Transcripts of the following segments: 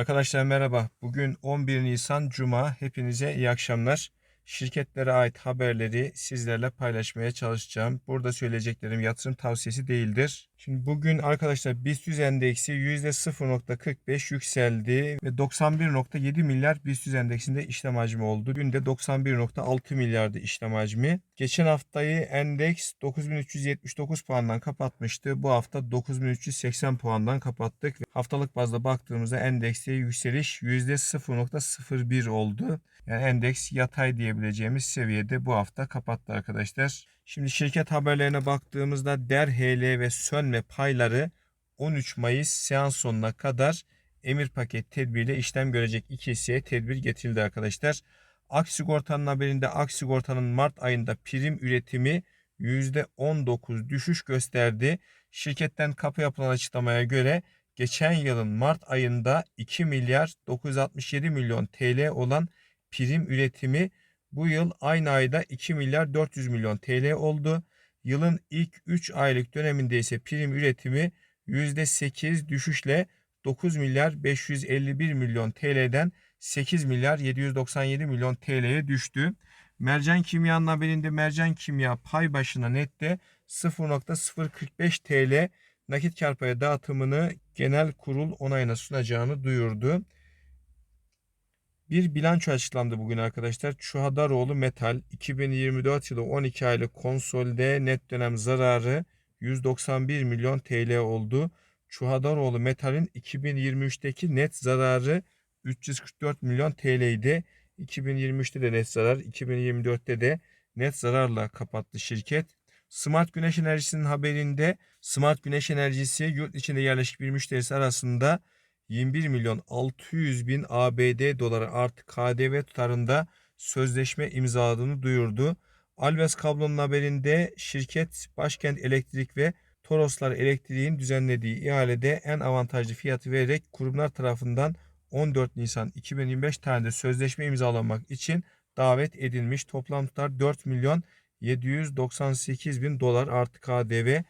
Arkadaşlar merhaba. Bugün 11 Nisan Cuma. Hepinize iyi akşamlar. Şirketlere ait haberleri sizlerle paylaşmaya çalışacağım. Burada söyleyeceklerim yatırım tavsiyesi değildir. Şimdi bugün arkadaşlar BIST 100 endeksi %0.45 yükseldi ve 91.7 milyar BIST 100 endeksinde işlem hacmi oldu. Dün de 91.6 milyardı işlem hacmi. Geçen haftayı endeks 9379 puandan kapatmıştı. Bu hafta 9380 puandan kapattık. Haftalık bazda baktığımızda endekste yükseliş %0.01 oldu. Yani endeks yatay diyebileceğimiz seviyede bu hafta kapattı arkadaşlar. Şimdi şirket haberlerine baktığımızda DER, ve Sönme payları 13 Mayıs seans sonuna kadar emir paket tedbiriyle işlem görecek iki hisseye tedbir getirildi arkadaşlar. Aksigorta'nın haberinde Aksigorta'nın Mart ayında prim üretimi %19 düşüş gösterdi. Şirketten kapı yapılan açıklamaya göre geçen yılın Mart ayında 2 milyar 967 milyon TL olan prim üretimi bu yıl aynı ayda 2 milyar 400 milyon TL oldu. Yılın ilk 3 aylık döneminde ise prim üretimi %8 düşüşle 9 milyar 551 milyon TL'den 8 milyar 797 milyon TL'ye düştü. Mercan Kimya'nın haberinde Mercan Kimya pay başına nette 0.045 TL nakit kar payı dağıtımını genel kurul onayına sunacağını duyurdu. Bir bilanço açıklandı bugün arkadaşlar. Çuhadaroğlu Metal 2024 yılı 12 aylık konsolde net dönem zararı 191 milyon TL oldu. Çuhadaroğlu Metal'in 2023'teki net zararı 344 milyon TL idi. 2023'te de net zarar, 2024'te de net zararla kapattı şirket. Smart Güneş Enerjisi'nin haberinde Smart Güneş Enerjisi yurt içinde yerleşik bir müşterisi arasında 21 milyon 600 bin ABD doları artı KDV tutarında sözleşme imzaladığını duyurdu. Alves Kablo'nun haberinde şirket Başkent Elektrik ve Toroslar Elektriğin düzenlediği ihalede en avantajlı fiyatı vererek kurumlar tarafından 14 Nisan 2025 tarihinde sözleşme imzalamak için davet edilmiş. Toplam tutar 4 milyon 798 bin dolar artı KDV.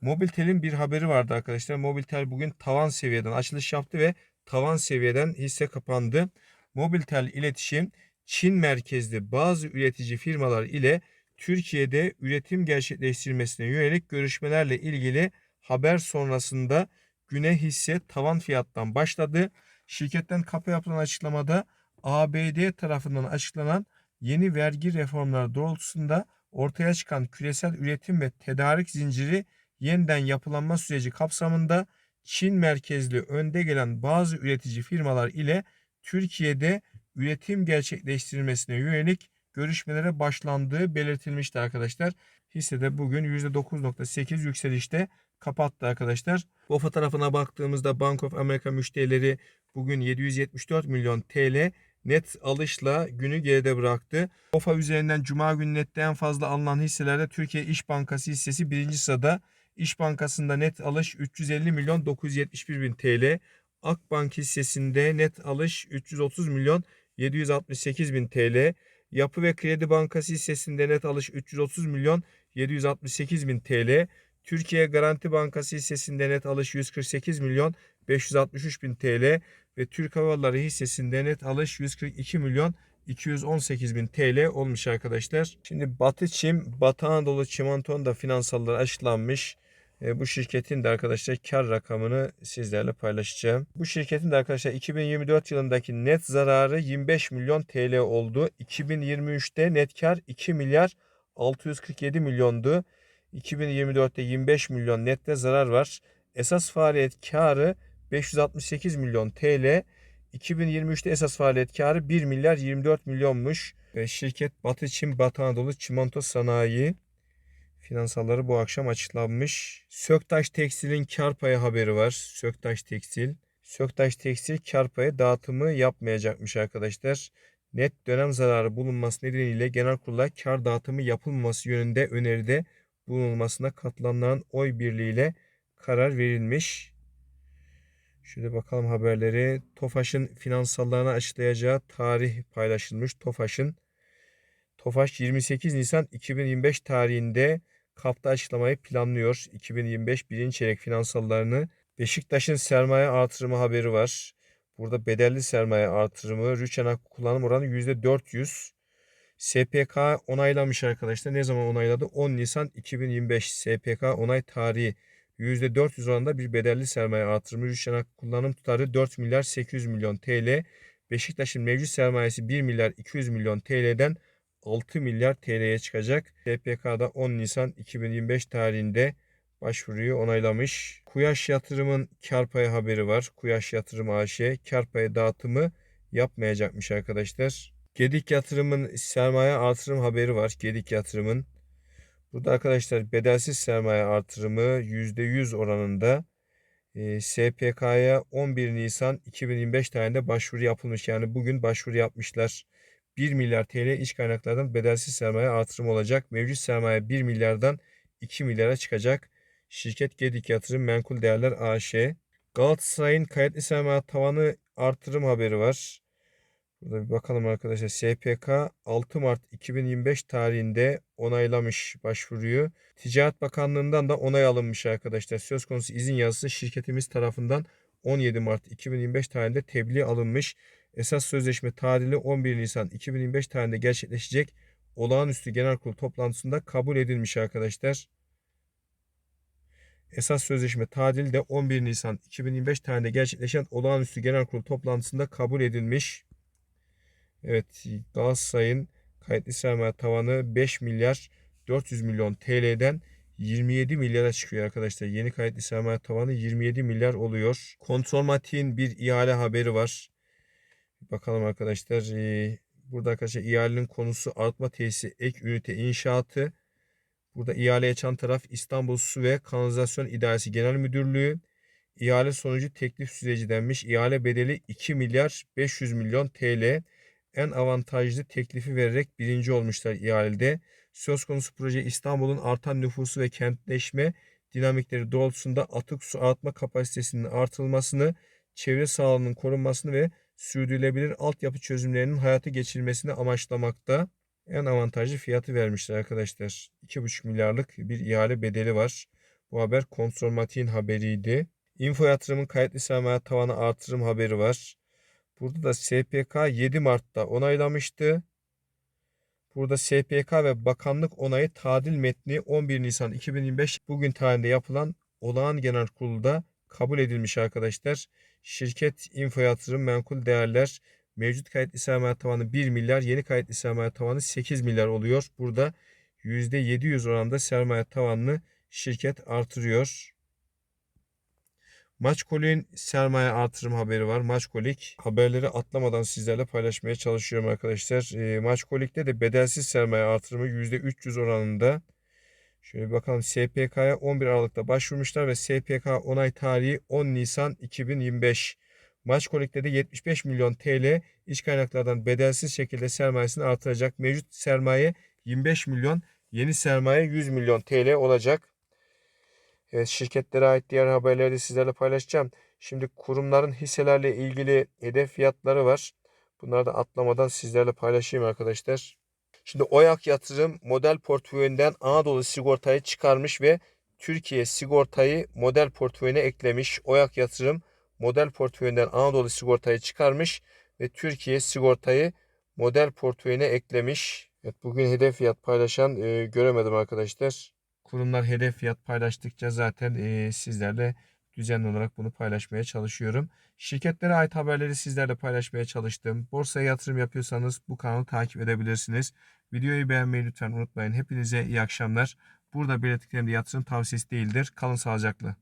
Mobiltel'in bir haberi vardı arkadaşlar. Mobiltel bugün tavan seviyeden açılış yaptı ve tavan seviyeden hisse kapandı. Mobiltel iletişim Çin merkezli bazı üretici firmalar ile Türkiye'de üretim gerçekleştirmesine yönelik görüşmelerle ilgili haber sonrasında güne hisse tavan fiyattan başladı. Şirketten kapı yapılan açıklamada ABD tarafından açıklanan yeni vergi reformları doğrultusunda ortaya çıkan küresel üretim ve tedarik zinciri yeniden yapılanma süreci kapsamında Çin merkezli önde gelen bazı üretici firmalar ile Türkiye'de üretim gerçekleştirilmesine yönelik görüşmelere başlandığı belirtilmişti arkadaşlar. Hissede bugün %9.8 yükselişte kapattı arkadaşlar. BOFA tarafına baktığımızda Bank of America müşterileri bugün 774 milyon TL net alışla günü geride bıraktı. BOFA üzerinden Cuma günü nette en fazla alınan hisselerde Türkiye İş Bankası hissesi birinci sırada. İş Bankası'nda net alış 350 milyon 971 bin TL. Akbank hissesinde net alış 330 milyon 768 bin TL. Yapı ve Kredi Bankası hissesinde net alış 330 milyon 768 bin TL. Türkiye Garanti Bankası hissesinde net alış 148 milyon 563 bin TL ve Türk Hava hissesinde net alış 142 milyon 218 bin TL olmuş arkadaşlar. Şimdi Batı Çim, Batı Anadolu Çimento'nun da finansalları açıklanmış. E, bu şirketin de arkadaşlar kar rakamını sizlerle paylaşacağım. Bu şirketin de arkadaşlar 2024 yılındaki net zararı 25 milyon TL oldu. 2023'te net kar 2 milyar 647 milyondu. 2024'te 25 milyon nette zarar var. Esas faaliyet karı 568 milyon TL. 2023'te esas faaliyet karı 1 milyar 24 milyonmuş. Şirket Batı Çin Batı Anadolu Çimento Sanayi Finansalları bu akşam açıklanmış. Söktaş Tekstil'in kar payı haberi var. Söktaş Tekstil. Söktaş Tekstil kar payı dağıtımı yapmayacakmış arkadaşlar. Net dönem zararı bulunması nedeniyle genel kurula kar dağıtımı yapılmaması yönünde öneride bulunulmasına katılanların oy birliğiyle karar verilmiş. Şöyle bakalım haberleri. Tofaş'ın finansallarını açıklayacağı tarih paylaşılmış. Tofaş'ın Tofaş 28 Nisan 2025 tarihinde KAP'ta açıklamayı planlıyor. 2025 birinci çeyrek finansallarını Beşiktaş'ın sermaye artırımı haberi var. Burada bedelli sermaye artırımı, rüçhan kullanım oranı %400. SPK onaylamış arkadaşlar. Ne zaman onayladı? 10 Nisan 2025 SPK onay tarihi. %400 oranında bir bedelli sermaye artırımı. Rüçhan kullanım tutarı 4 milyar 800 milyon TL. Beşiktaş'ın mevcut sermayesi 1 milyar 200 milyon TL'den 6 milyar TL'ye çıkacak. SPK'da 10 Nisan 2025 tarihinde başvuruyu onaylamış. Kuyaş Yatırım'ın kar payı haberi var. Kuyaş Yatırım AŞ kar payı dağıtımı yapmayacakmış arkadaşlar. Gedik Yatırım'ın sermaye artırım haberi var. Gedik Yatırım'ın. Burada arkadaşlar bedelsiz sermaye artırımı %100 oranında e, SPK'ya 11 Nisan 2025 tarihinde başvuru yapılmış. Yani bugün başvuru yapmışlar. 1 milyar TL iç kaynaklardan bedelsiz sermaye artırım olacak. Mevcut sermaye 1 milyardan 2 milyara çıkacak. Şirket Gedik Yatırım Menkul Değerler AŞ. Galatasaray'ın kayıtlı sermaye tavanı artırım haberi var. Burada bir bakalım arkadaşlar. SPK 6 Mart 2025 tarihinde onaylamış başvuruyu. Ticaret Bakanlığı'ndan da onay alınmış arkadaşlar. Söz konusu izin yazısı şirketimiz tarafından 17 Mart 2025 tarihinde tebliğ alınmış. Esas sözleşme tarihi 11 Nisan 2025 tarihinde gerçekleşecek olağanüstü genel kurul toplantısında kabul edilmiş arkadaşlar. Esas sözleşme tadili de 11 Nisan 2025 tarihinde gerçekleşen olağanüstü genel kurul toplantısında kabul edilmiş. Evet Galatasaray'ın kayıtlı sermaye tavanı 5 milyar 400 milyon TL'den 27 milyara çıkıyor arkadaşlar. Yeni kayıtlı sermaye tavanı 27 milyar oluyor. Kontrolmatik'in bir ihale haberi var. Bakalım arkadaşlar. Ee, burada arkadaşlar ihalenin konusu artma tesisi ek ünite inşaatı. Burada ihaleye açan taraf İstanbul Su ve Kanalizasyon İdaresi Genel Müdürlüğü. İhale sonucu teklif süreci denmiş. İhale bedeli 2 milyar 500 milyon TL. En avantajlı teklifi vererek birinci olmuşlar ihalede. Söz konusu proje İstanbul'un artan nüfusu ve kentleşme dinamikleri doğrultusunda atık su arıtma kapasitesinin artırılmasını, çevre sağlığının korunmasını ve sürdürülebilir altyapı çözümlerinin hayata geçirilmesini amaçlamakta. En avantajlı fiyatı vermişler arkadaşlar. 2,5 milyarlık bir ihale bedeli var. Bu haber Kontrolmatik'in haberiydi. Info yatırımın kayıtlı sermaye tavanı artırım haberi var. Burada da SPK 7 Mart'ta onaylamıştı. Burada SPK ve bakanlık onayı tadil metni 11 Nisan 2025 bugün tarihinde yapılan olağan genel kurulda kabul edilmiş arkadaşlar. Şirket info yatırım menkul değerler mevcut kayıtlı sermaye tavanı 1 milyar yeni kayıtlı sermaye tavanı 8 milyar oluyor. Burada %700 oranda sermaye tavanını şirket artırıyor. Maçkolik'in sermaye artırım haberi var. Maçkolik haberleri atlamadan sizlerle paylaşmaya çalışıyorum arkadaşlar. E, Maçkolik'te de bedelsiz sermaye artırımı %300 oranında. Şöyle bakalım SPK'ya 11 Aralık'ta başvurmuşlar ve SPK onay tarihi 10 Nisan 2025. Maçkolik'te de 75 milyon TL iç kaynaklardan bedelsiz şekilde sermayesini artıracak. Mevcut sermaye 25 milyon, yeni sermaye 100 milyon TL olacak. Evet, şirketlere ait diğer haberleri de sizlerle paylaşacağım. Şimdi kurumların hisselerle ilgili hedef fiyatları var. Bunları da atlamadan sizlerle paylaşayım arkadaşlar. Şimdi Oyak Yatırım model portföyünden Anadolu Sigorta'yı çıkarmış ve Türkiye Sigorta'yı model portföyüne eklemiş. Oyak Yatırım model portföyünden Anadolu Sigorta'yı çıkarmış ve Türkiye Sigorta'yı model portföyüne eklemiş. Evet, bugün hedef fiyat paylaşan e, göremedim arkadaşlar. Kurumlar hedef fiyat paylaştıkça zaten e, sizlerle düzenli olarak bunu paylaşmaya çalışıyorum. Şirketlere ait haberleri sizlerle paylaşmaya çalıştım. Borsaya yatırım yapıyorsanız bu kanalı takip edebilirsiniz. Videoyu beğenmeyi lütfen unutmayın. Hepinize iyi akşamlar. Burada belirttiklerim yatırım tavsiyesi değildir. Kalın sağlıcakla.